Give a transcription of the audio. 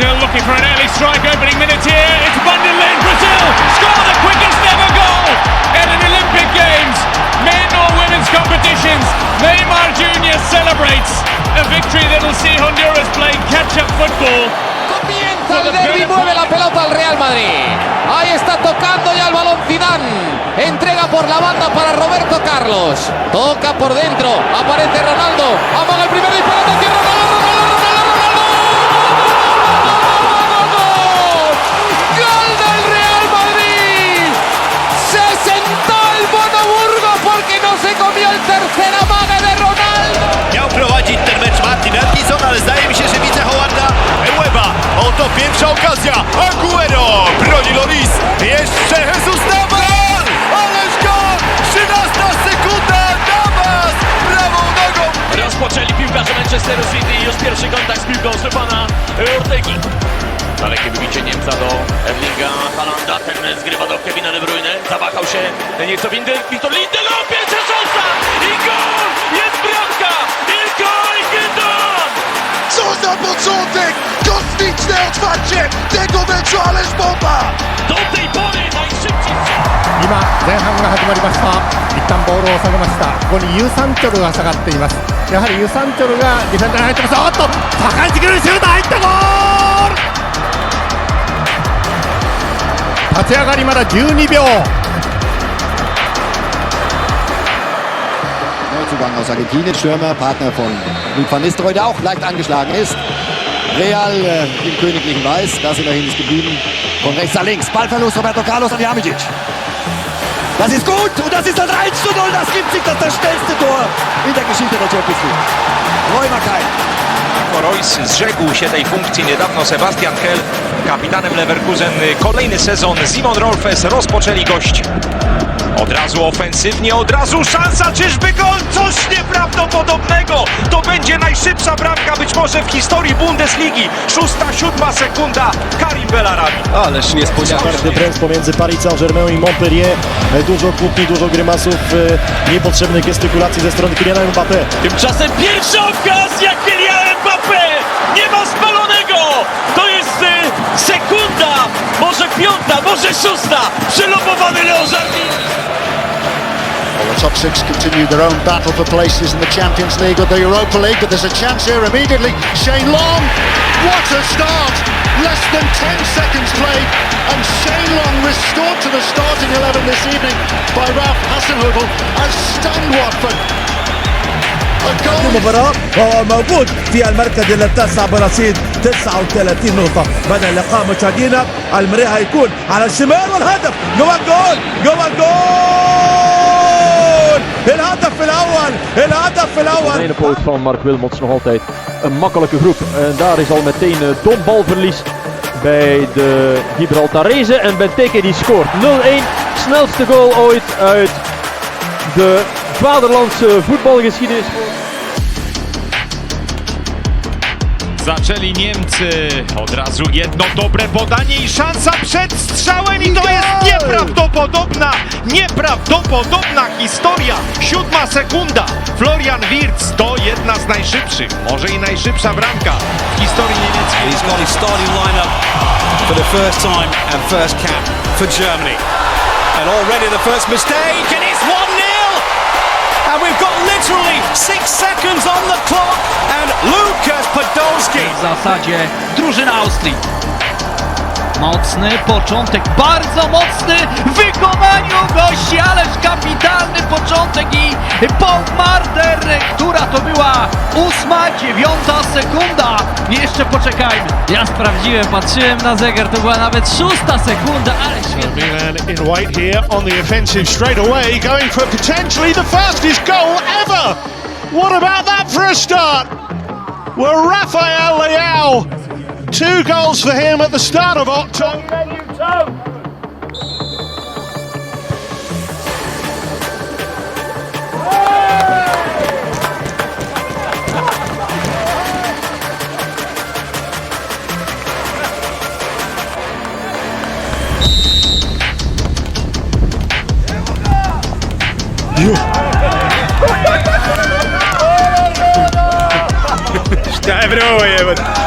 Brazil looking for an early strike opening minute here. It's Bunderlin. Brazil score the quickest ever goal in an Olympic Games, men or women's competitions. Neymar Jr. celebrates a victory that will see Honduras playing catch-up football. Comienza el derbi, mueve la pelota al Real Madrid. Ahí está tocando ya el balón Zidane. Entrega por la banda para Roberto Carlos. Toca por dentro. Aparece Ronaldo. Amaga el primer disparate hacia Ronaldo. Manchesteru City i już pierwszy kontakt z piłką Stefana Ortegi. Dalekie wybicie Niemca do Erlinga Halanda, ten zgrywa do Kevina De Bruyne, zawahał się, nieco Winder, Wiktor Lindelof, pierwsza szansa i gol! Jest bramka! Ilkay Gündoğan! Co za początek! Kosmiczne otwarcie tego meczu, ależ bomba! Do tej pory najszybciej strzał 今前半が始まりました一旦ボールを下げましたここにユ・サンチョルが下がっています やはりユ・サンチョルがディフェンダーに入ってますおっと高い位置にシュート入ったゴール立ち上がりまだ12秒 Neuzugang aus Argentinien, Stürmer, Partner von Luke van Nistelrooy, der auch leicht angeschlagen ist. Real äh, im königlichen Weiß, da sind wir hin ist geblieben. Von rechts nach links, Ballverlust Roberto Carlos an Jamicic. Das ist gut und das ist das 1 zu 0, das gibt sich das, das schnellste Tor in der Geschichte der Champions League. Räumer. Royce zrzekł się tej funkcji niedawno Sebastian Kell, kapitanem Leverkusen. Kolejny sezon Simon Rolfes rozpoczęli gości. Od razu ofensywnie, od razu szansa, czyżby gol? Coś nieprawdopodobnego! To będzie najszybsza bramka być może w historii Bundesligi. Szósta, siódma sekunda, Karim Belarabi. Ależ niespodzianka. Wręcz pomiędzy Paris Saint-Germain i Montpellier. Dużo kłótni, dużo grymasów, e, niepotrzebnych gestykulacji ze strony Kyliana Mbappé. Tymczasem pierwsza okazja Kylian piąta, może szósta! Przelobowany Leo Well, the top six continue their own battle for places in the Champions League or the Europa League, but there's a chance here immediately. Shane Long, what a start! Less than 10 seconds played, and Shane Long restored to the starting 11 this evening by Ralph Hasenhüttl has stunned Watford. A goal المباراة هو موجود في المركز التاسع برصيد 39 نقطة بدأ اللقاء مشاهدينا المريء هيكون على الشمال والهدف جوا الجول جوا الجول الهدف الأول الهدف الأول De ene poot van Mark Wilmots nog altijd een makkelijke groep. En daar is al meteen een dom balverlies bij de Gibraltarese. En Benteke die scoort 0-1. Snelste goal ooit uit de vaderlandse voetbalgeschiedenis. Zaczęli Niemcy. Od razu jedno dobre podanie i szansa przed strzałem i to jest nieprawdopodobna, nieprawdopodobna historia. Siódma sekunda. Florian Wirtz to jedna z najszybszych, może i najszybsza bramka w historii niemieckiej. He's got his starting lineup for the first time and first cap for Germany. And already the first mistake, and it's 1 literally six seconds on the clock, and Lucas Podolski. W zasadzie drużyna Austrii. Mocny początek, bardzo mocny w wykonaniu gości, ależ kapitalny początek i Paul Marder, która to była ósma, dziewiąta sekunda. Jeszcze poczekajmy. Ja sprawdziłem, patrzyłem na zegar, to była nawet szósta sekunda, ale świetnie. Milan in white here on the offensive straight away, going for potentially the fastest goal ever. What about that for a start? Well, Rafael Leao, two goals for him at the start of October. Ja, broer,